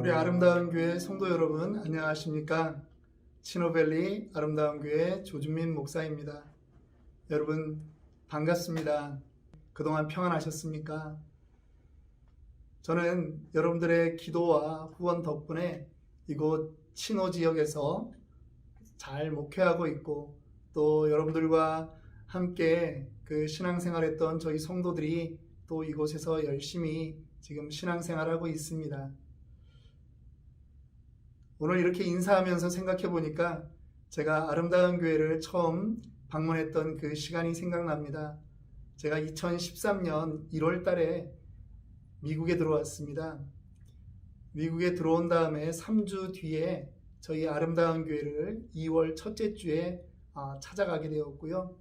우리 아름다운 교회 성도 여러분 안녕하십니까? 치노벨리 아름다운 교회 조준민 목사입니다. 여러분 반갑습니다. 그동안 평안하셨습니까? 저는 여러분들의 기도와 후원 덕분에 이곳 친호 지역에서 잘 목회하고 있고 또 여러분들과 함께 그 신앙생활했던 저희 성도들이 또 이곳에서 열심히 지금 신앙생활하고 있습니다. 오늘 이렇게 인사하면서 생각해 보니까 제가 아름다운 교회를 처음 방문했던 그 시간이 생각납니다. 제가 2013년 1월 달에 미국에 들어왔습니다. 미국에 들어온 다음에 3주 뒤에 저희 아름다운 교회를 2월 첫째 주에 아, 찾아가게 되었고요.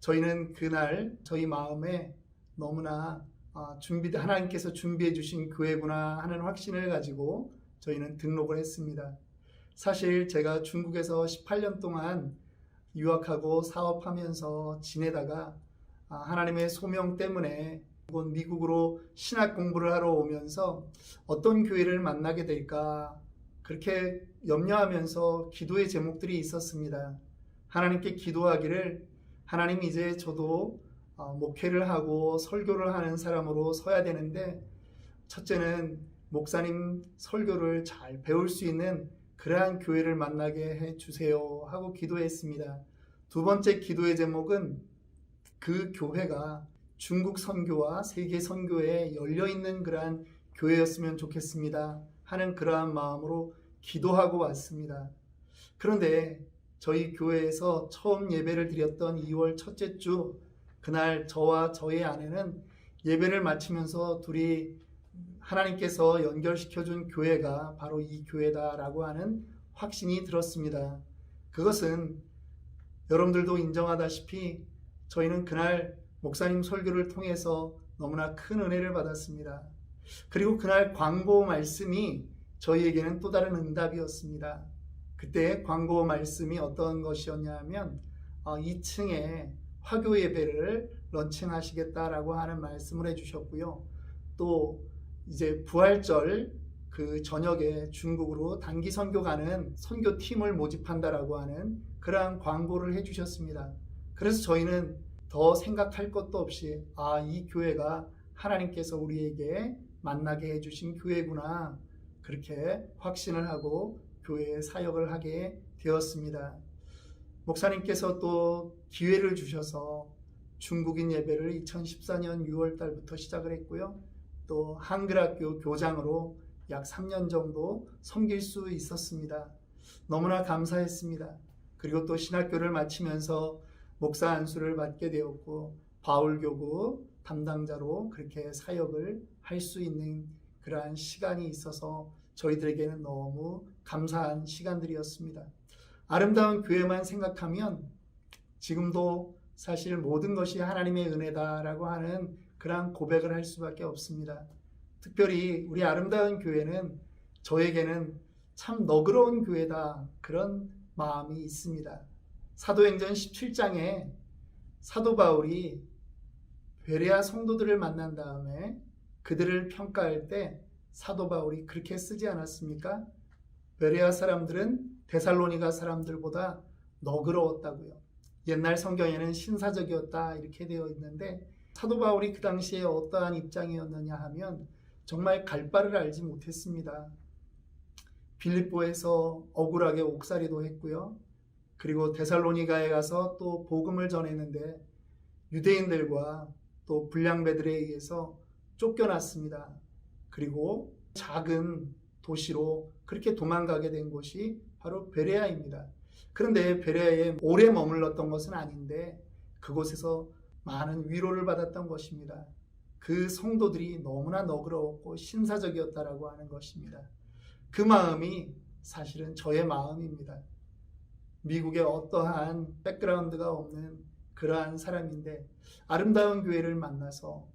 저희는 그날 저희 마음에 너무나 아, 준비 하나님께서 준비해 주신 교회구나 하는 확신을 가지고 저희는 등록을 했습니다. 사실 제가 중국에서 18년 동안 유학하고 사업하면서 지내다가 아, 하나님의 소명 때문에 이곳 미국으로 신학 공부를 하러 오면서 어떤 교회를 만나게 될까 그렇게 염려하면서 기도의 제목들이 있었습니다. 하나님께 기도하기를 하나님 이제 저도 어, 목회를 하고 설교를 하는 사람으로 서야 되는데 첫째는 목사님 설교를 잘 배울 수 있는 그러한 교회를 만나게 해 주세요 하고 기도했습니다. 두 번째 기도의 제목은 그 교회가 중국 선교와 세계 선교에 열려 있는 그러한 교회였으면 좋겠습니다 하는 그러한 마음으로 기도하고 왔습니다. 그런데 저희 교회에서 처음 예배를 드렸던 2월 첫째 주 그날 저와 저의 아내는 예배를 마치면서 둘이 하나님께서 연결시켜준 교회가 바로 이 교회다라고 하는 확신이 들었습니다. 그것은 여러분들도 인정하다시피 저희는 그날 목사님 설교를 통해서 너무나 큰 은혜를 받았습니다. 그리고 그날 광고 말씀이 저희에게는 또 다른 응답이었습니다. 그때 광고 말씀이 어떤 것이었냐 하면 2층에 화교 예배를 런칭하시겠다라고 하는 말씀을 해주셨고요. 또 이제 부활절 그 저녁에 중국으로 단기 선교 가는 선교 팀을 모집한다라고 하는 그러한 광고를 해주셨습니다. 그래서 저희는 더 생각할 것도 없이 아, 이 교회가 하나님께서 우리에게 만나게 해주신 교회구나. 그렇게 확신을 하고 교회 사역을 하게 되었습니다. 목사님께서 또 기회를 주셔서 중국인 예배를 2014년 6월 달부터 시작을 했고요. 또 한글학교 교장으로 약 3년 정도 섬길 수 있었습니다. 너무나 감사했습니다. 그리고 또 신학교를 마치면서 목사 안수를 받게 되었고 바울교구 담당자로 그렇게 사역을 할 수 있는 그러한 시간이 있어서 저희들에게는 너무 감사한 시간들이었습니다. 아름다운 교회만 생각하면 지금도 사실 모든 것이 하나님의 은혜다라고 하는 그러한 고백을 할 수밖에 없습니다. 특별히 우리 아름다운 교회는 저에게는 참 너그러운 교회다 그런 마음이 있습니다. 사도행전 17장에 사도 바울이 베레아 성도들을 만난 다음에 그들을 평가할 때 사도 바울이 그렇게 쓰지 않았습니까? 베레아 사람들은 데살로니가 사람들보다 너그러웠다고요. 옛날 성경에는 신사적이었다 이렇게 되어 있는데 사도 바울이 그 당시에 어떠한 입장이었느냐 하면 정말 갈 바를 알지 못했습니다. 빌립보에서 억울하게 옥살이도 했고요. 그리고 데살로니가에 가서 또 복음을 전했는데 유대인들과 또 불량배들에 의해서 쫓겨났습니다. 그리고 작은 도시로 그렇게 도망가게 된 곳이 바로 베레아입니다. 그런데 베레아에 오래 머물렀던 것은 아닌데 그곳에서 많은 위로를 받았던 것입니다. 그 성도들이 너무나 너그러웠고 신사적이었다라고 하는 것입니다. 그 마음이 사실은 저의 마음입니다. 미국에 어떠한 백그라운드가 없는 그러한 사람인데 아름다운 교회를 만나서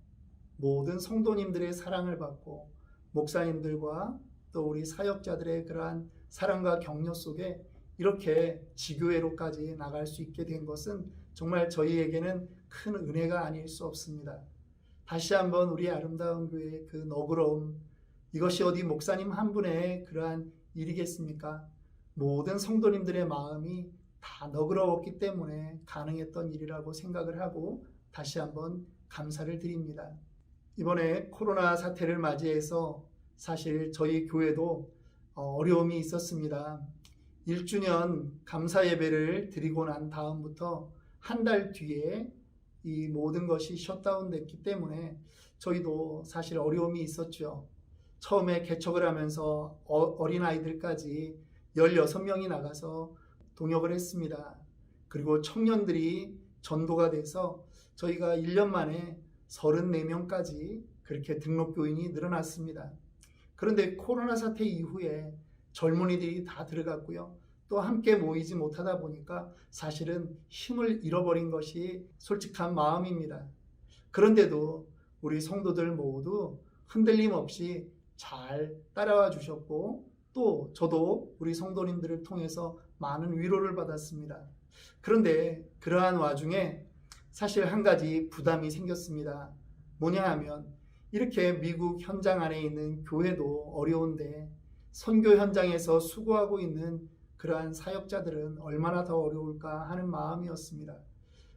모든 성도님들의 사랑을 받고 목사님들과 또 우리 사역자들의 그러한 사랑과 격려 속에 이렇게 지교회로까지 나갈 수 있게 된 것은 정말 저희에게는 큰 은혜가 아닐 수 없습니다. 다시 한번 우리 아름다운 교회의 그 너그러움, 이것이 어디 목사님 한 분의 그러한 일이겠습니까? 모든 성도님들의 마음이 다 너그러웠기 때문에 가능했던 일이라고 생각을 하고 다시 한번 감사를 드립니다. 이번에 코로나 사태를 맞이해서 사실 저희 교회도 어, 어려움이 있었습니다. 1주년 감사 예배를 드리고 난 다음부터 한 달 뒤에 이 모든 것이 셧다운 됐기 때문에 저희도 사실 어려움이 있었죠. 처음에 개척을 하면서 어, 린 아이들까지 16명이 나가서 동역을 했습니다. 그리고 청년들이 전도가 돼서 저희가 1년 만에 34명까지 그렇게 등록 교인이 늘어났습니다. 그런데 코로나 사태 이후에 젊은이들이 다 들어갔고요. 또 함께 모이지 못하다 보니까 사실은 힘을 잃어버린 것이 솔직한 마음입니다. 그런데도 우리 성도들 모두 흔들림 없이 잘 따라와 주셨고 또 저도 우리 성도님들을 통해서 많은 위로를 받았습니다. 그런데 그러한 와중에 사실 한 가지 부담이 생겼습니다. 뭐냐 하면 이렇게 미국 현장 안에 있는 교회도 어려운데 선교 현장에서 수고하고 있는 그러한 사역자들은 얼마나 더 어려울까 하는 마음이었습니다.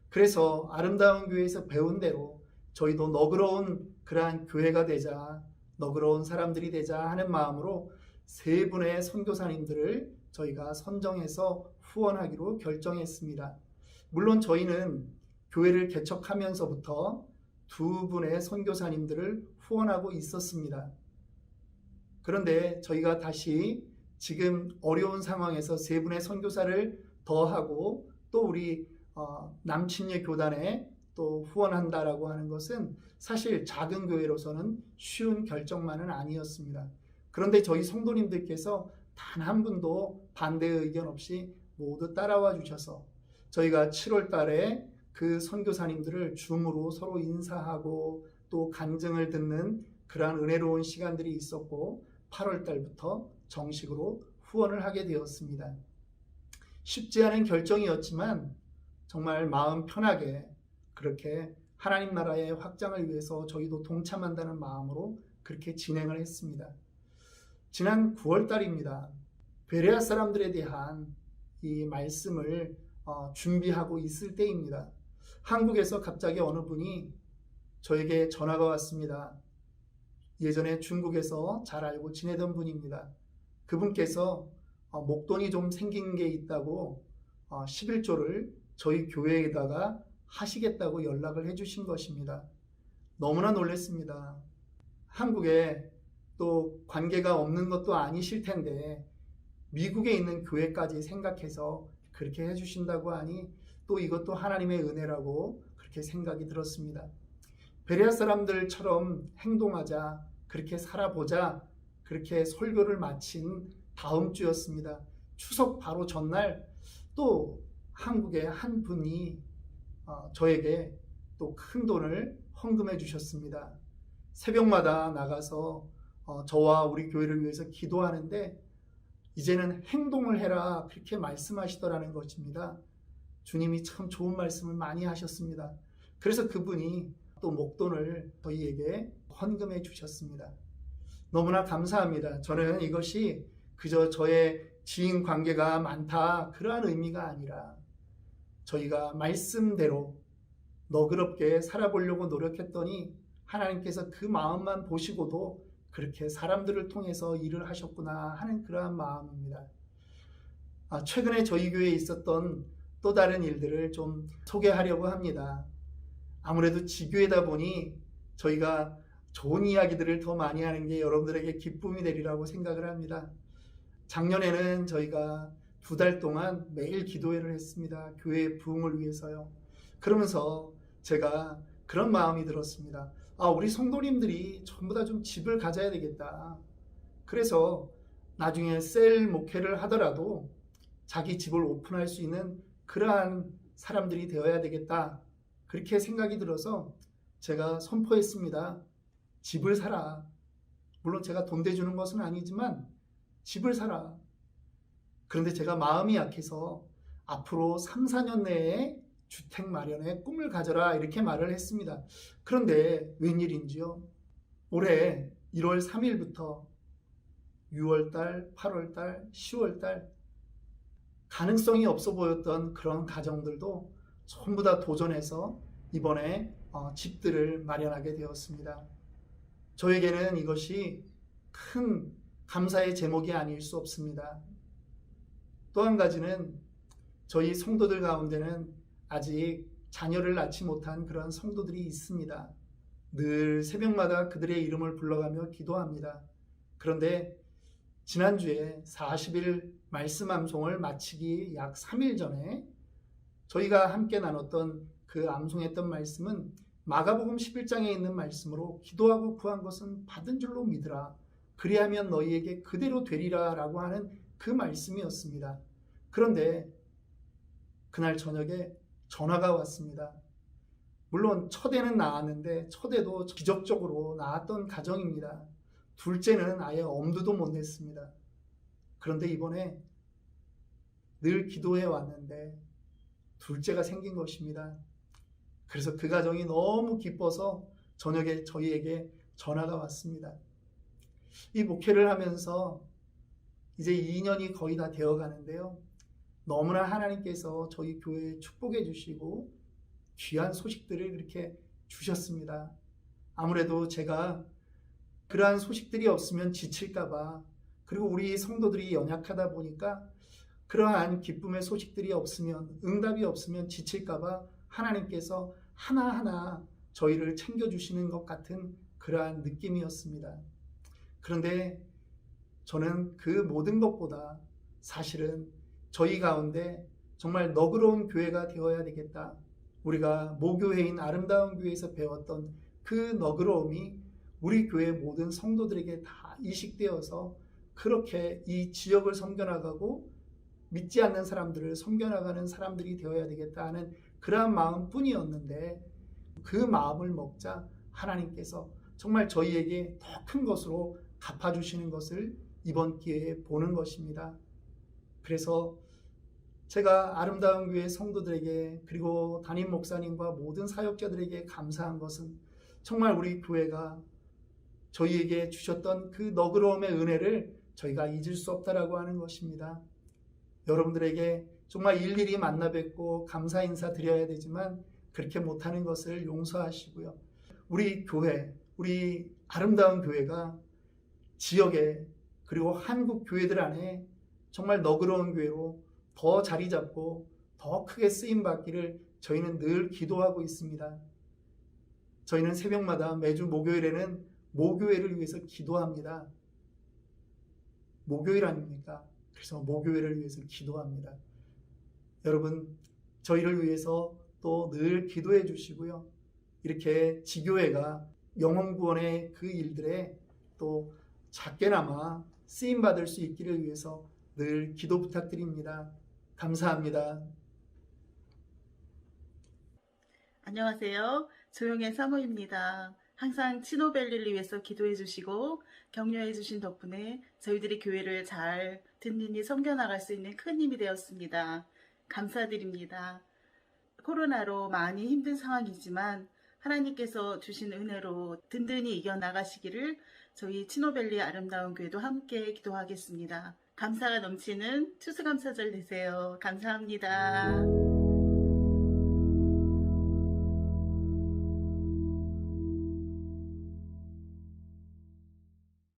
그래서 아름다운 교회에서 배운 대로 저희도 너그러운 그러한 교회가 되자, 너그러운 사람들이 되자 하는 마음으로 세 분의 선교사님들을 저희가 선정해서 후원하기로 결정했습니다. 물론 저희는 교회를 개척하면서부터 두 분의 선교사님들을 후원하고 있었습니다. 그런데 저희가 다시 지금 어려운 상황에서 세 분의 선교사를 더하고 또 우리 어, 남친녀 교단에 또 후원한다라고 하는 것은 사실 작은 교회로서는 쉬운 결정만은 아니었습니다. 그런데 저희 성도님들께서 단 한 분도 반대 의견 없이 모두 따라와 주셔서 저희가 7월 달에 그 선교사님들을 줌으로 서로 인사하고 또 간증을 듣는 그러한 은혜로운 시간들이 있었고 8월 달부터 정식으로 후원을 하게 되었습니다. 쉽지 않은 결정이었지만 정말 마음 편하게 그렇게 하나님 나라의 확장을 위해서 저희도 동참한다는 마음으로 그렇게 진행을 했습니다. 지난 9월 달입니다. 베레아 사람들에 대한 이 말씀을 어, 준비하고 있을 때입니다. 한국에서 갑자기 어느 분이 저에게 전화가 왔습니다. 예전에 중국에서 잘 알고 지내던 분입니다. 그분께서 어, 목돈이 좀 생긴 게 있다고 11조를 저희 교회에다가 하시겠다고 연락을 해주신 것입니다. 너무나 놀랐습니다. 한국에 또 관계가 없는 것도 아니실 텐데 미국에 있는 교회까지 생각해서 그렇게 해주신다고 하니 또 이것도 하나님의 은혜라고 그렇게 생각이 들었습니다. 베레아 사람들처럼 행동하자, 그렇게 살아보자, 그렇게 설교를 마친 다음 주였습니다. 추석 바로 전날 또 한국의 한 분이 어, 저에게 또 큰 돈을 헌금해 주셨습니다. 새벽마다 나가서 어, 저와 우리 교회를 위해서 기도하는데 이제는 행동을 해라 그렇게 말씀하시더라는 것입니다. 주님이 참 좋은 말씀을 많이 하셨습니다. 그래서 그분이 또 목돈을 저희에게 헌금해 주셨습니다. 너무나 감사합니다. 저는 이것이 그저 저의 지인 관계가 많다 그러한 의미가 아니라 저희가 말씀대로 너그럽게 살아보려고 노력했더니 하나님께서 그 마음만 보시고도 그렇게 사람들을 통해서 일을 하셨구나 하는 그러한 마음입니다. 아, 최근에 저희 교회에 있었던 또 다른 일들을 좀 소개하려고 합니다. 아무래도 지교회다 보니 저희가 좋은 이야기들을 더 많이 하는 게 여러분들에게 기쁨이 되리라고 생각을 합니다. 작년에는 저희가 두 달 동안 매일 기도회를 했습니다. 교회의 부흥을 위해서요. 그러면서 제가 그런 마음이 들었습니다. 아, 우리 성도님들이 전부 다 좀 집을 가져야 되겠다. 그래서 나중에 셀 목회를 하더라도 자기 집을 오픈할 수 있는 그러한 사람들이 되어야 되겠다. 그렇게 생각이 들어서 제가 선포했습니다. 집을 사라. 물론 제가 돈 대주는 것은 아니지만 집을 사라. 그런데 제가 마음이 약해서 앞으로 3, 4년 내에 주택 마련의 꿈을 가져라 이렇게 말을 했습니다. 그런데 웬일인지요? 올해 1월 3일부터 6월달, 8월달, 10월달 가능성이 없어 보였던 그런 가정들도 전부 다 도전해서 이번에 어, 집들을 마련하게 되었습니다. 저에게는 이것이 큰 감사의 제목이 아닐 수 없습니다. 또 한 가지는 저희 성도들 가운데는 아직 자녀를 낳지 못한 그런 성도들이 있습니다. 늘 새벽마다 그들의 이름을 불러가며 기도합니다. 그런데 지난주에 40일 말씀 암송을 마치기 약 3일 전에 저희가 함께 나눴던 그 암송했던 말씀은 마가복음 11장에 있는 말씀으로 기도하고 구한 것은 받은 줄로 믿으라. 그리하면 너희에게 그대로 되리라 라고 하는 그 말씀이었습니다. 그런데 그날 저녁에 전화가 왔습니다. 물론 첫애는 나았는데 첫애도 기적적으로 나았던 가정입니다. 둘째는 아예 엄두도 못 냈습니다. 그런데 이번에 늘 기도해 왔는데 둘째가 생긴 것입니다. 그래서 그 가정이 너무 기뻐서 저녁에 저희에게 전화가 왔습니다. 이 목회를 하면서 이제 2년이 거의 다 되어 가는데요. 너무나 하나님께서 저희 교회에 축복해 주시고 귀한 소식들을 이렇게 주셨습니다. 아무래도 제가 그러한 소식들이 없으면 지칠까봐 그리고 우리 성도들이 연약하다 보니까 그러한 기쁨의 소식들이 없으면 응답이 없으면 지칠까봐 하나님께서 하나하나 저희를 챙겨주시는 것 같은 그러한 느낌이었습니다. 그런데 저는 그 모든 것보다 사실은 저희 가운데 정말 너그러운 교회가 되어야 되겠다. 우리가 모교회인 아름다운 교회에서 배웠던 그 너그러움이 우리 교회 모든 성도들에게 다 이식되어서 그렇게 이 지역을 섬겨나가고 믿지 않는 사람들을 섬겨나가는 사람들이 되어야 되겠다 하는 그러한 마음뿐이었는데 그 마음을 먹자 하나님께서 정말 저희에게 더 큰 것으로 갚아주시는 것을 이번 기회에 보는 것입니다. 그래서 제가 아름다운 교회 성도들에게 그리고 담임 목사님과 모든 사역자들에게 감사한 것은 정말 우리 교회가 저희에게 주셨던 그 너그러움의 은혜를 저희가 잊을 수 없다라고 하는 것입니다. 여러분들에게 정말 일일이 만나 뵙고 감사 인사 드려야 되지만 그렇게 못하는 것을 용서하시고요. 우리 교회, 우리 아름다운 교회가 지역에 그리고 한국 교회들 안에 정말 너그러운 교회로 더 자리 잡고 더 크게 쓰임 받기를 저희는 늘 기도하고 있습니다. 저희는 새벽마다 매주 목요일에는 모교회를 위해서 기도합니다. 목요일 아닙니까? 그래서 목요일을 위해서 기도합니다. 여러분, 저희를 위해서 또 늘 기도해 주시고요. 이렇게 지교회가 영혼 구원의 그 일들에 또 작게나마 쓰임 받을 수 있기를 위해서 늘 기도 부탁드립니다. 감사합니다. 안녕하세요. 조용의 사모입니다. 항상 치노벨리를 위해서 기도해 주시고 격려해 주신 덕분에 저희들이 교회를 잘 든든히 섬겨나갈 수 있는 큰 힘이 되었습니다. 감사드립니다. 코로나로 많이 힘든 상황이지만 하나님께서 주신 은혜로 든든히 이겨나가시기를 저희 치노벨리 아름다운 교회도 함께 기도하겠습니다. 감사가 넘치는 추수감사절 되세요. 감사합니다.